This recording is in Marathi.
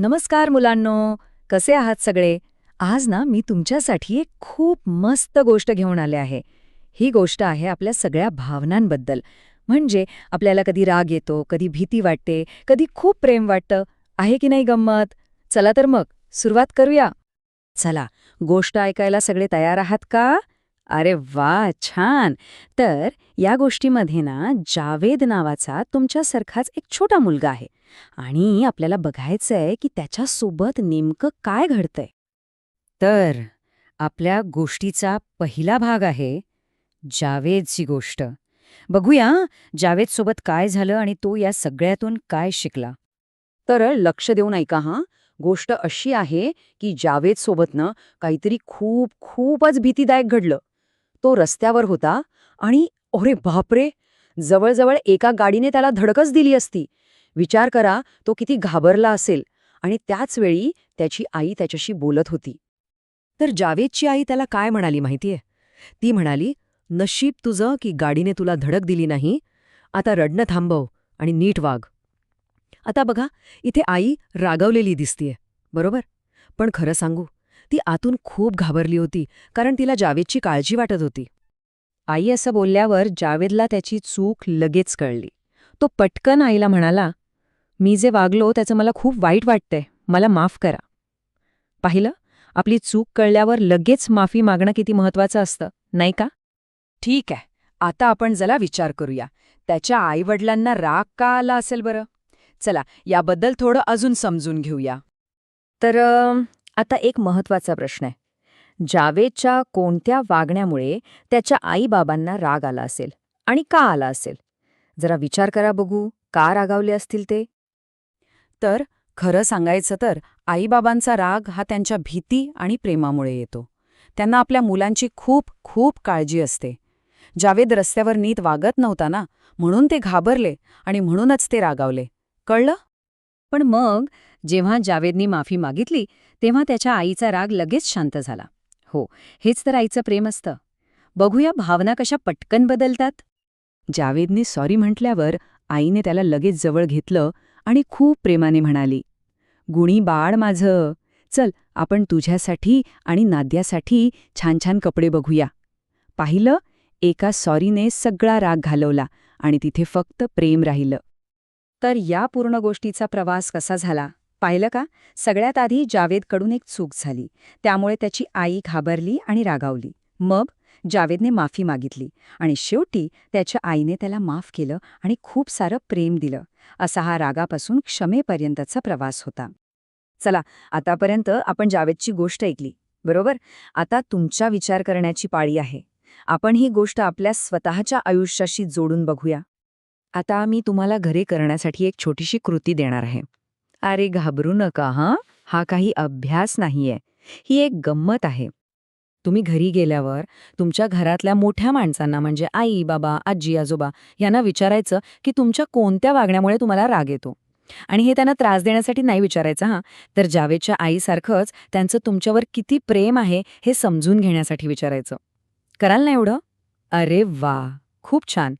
नमस्कार मुलांनो कसे आहात सगळे? आज ना मी तुमच्यासाठी एक खूप मस्त गोष्ट घेऊन आले आहे. ही गोष्ट आहे आपल्या सगळ्या भावनांबद्दल. म्हणजे आपल्याला कधी राग येतो कधी भीती वाटते कधी खूप प्रेम वाटतं. आहे की नाही गंमत? चला तर मग सुरुवात करूया. चला गोष्ट ऐकायला सगळे तयार आहात का? अरे वा छान. तर या गोष्टीमध्ये ना जावेद नावाचा तुमच्यासारखाच एक छोटा मुलगा आहे. आणि आपल्याला बघायचंय की त्याच्यासोबत नेमकं काय घडतंय. तर आपल्या गोष्टीचा पहिला भाग आहे जावेदची गोष्ट. बघूया जावेदसोबत काय झालं आणि तो या सगळ्यातून काय शिकला. तर लक्ष देऊन ऐका हां. गोष्ट अशी आहे की जावेदसोबतनं काहीतरी खूप खूपच भीतीदायक घडलं. तो रस्त्यावर होता आणि अरे बापरे! जवळजवळ एका गाडीने त्याला धडकच दिली असती. विचार करा तो किती घाबरला असेल आणि त्याच वेळी त्याची आई त्याच्याशी बोलत होती. तर जावेदची आई त्याला काय म्हणाली माहितीये? ती म्हणाली नशीब तुझं की गाडीने तुला धडक दिली नाही. आता रडणं थांबव आणि नीट वाघ आता बघा इथे आई रागवलेली दिसतीये बरोबर? पण खरं सांगू ती आतून खूप घाबरली होती कारण तिला जावेदची काळजी वाटत होती. आई असं बोलल्यावर जावेदला त्याची चूक लगेच कळली. तो पटकन आईला म्हणाला मी जे वागलो त्याचं मला खूप वाईट वाटतंय मला माफ करा. पाहिलं? आपली चूक कळल्यावर लगेच माफी मागणं किती महत्वाचं असतं नाही का? ठीक आहे आता आपण जरा विचार करूया. त्याच्या आईवडिलांना राग का आला असेल बरं? चला याबद्दल थोडं अजून समजून घेऊया. तर आता एक महत्त्वाचा प्रश्न आहे. जावेदच्या कोणत्या वागण्यामुळे त्याच्या आईबाबांना राग आला असेल आणि का आला असेल? जरा विचार करा बघू का रागावले असतील ते? तर खरं सांगायचं तर आईबाबांचा राग हा त्यांच्या भीती आणि प्रेमामुळे येतो. त्यांना आपल्या मुलांची खूप खूप काळजी असते. जावेद रस्त्यावर नीट वागत नव्हता ना म्हणून ते घाबरले आणि म्हणूनच ते रागावले. कळलं? पण मग जेव्हा जावेदनी माफी मागितली तेव्हा त्याच्या आईचा राग लगेच शांत झाला. हो हेच तर आईचं प्रेम असतं. बघूया भावना कशा पटकन बदलतात. जावेदने सॉरी म्हटल्यावर आईने त्याला लगेच जवळ घेतलं आणि खूप प्रेमाने म्हणाली गुणी बाळ माझं. चल आपण तुझ्यासाठी आणि नाद्यासाठी छान छान कपडे बघूया. पाहिलं एका सॉरीने सगळा राग घालवला आणि तिथे फक्त प्रेम राहिलं. तर या पूर्ण गोष्टीचा प्रवास कसा झाला? पाहिलं का? सगळ्यात आधी जावेदकडून एक चूक झाली. त्यामुळे त्याची आई घाबरली आणि रागावली. मग जावेदने माफी मागितली आणि शेवटी त्याच्या आईने त्याला माफ केलं आणि खूप सारं प्रेम दिलं. असा हा रागापासून क्षमेपर्यंतचा प्रवास होता. चला आतापर्यंत आपण जावेदची गोष्ट ऐकली. बरोबर? आता तुमचा विचार करण्याची पाळी आहे. आपण ही गोष्ट आपल्या स्वतःच्या आयुष्याशी जोडून बघूया. आता मी तुम्हाला घरी करण्यासाठी एक छोटीशी कृती देणार आहे. अरे घाबरू नका हां? हा काही अभ्यास नाहीये. ही एक गंमत आहे. तुम्ही घरी गेल्यावर तुमच्या घरातल्या मोठ्या माणसांना म्हणजे आई बाबा आजी आजोबा यांना विचारायचं की तुमच्या कोणत्या वागण्यामुळे तुम्हाला राग येतो? आणि हे त्यांना त्रास देण्यासाठी नाही विचारायचं हां? तर जावेदच्या आईसारखंच त्यांचं तुमच्यावर किती प्रेम आहे हे समजून घेण्यासाठी विचारायचं. कराल ना एवढं? अरे वा! खूप छान.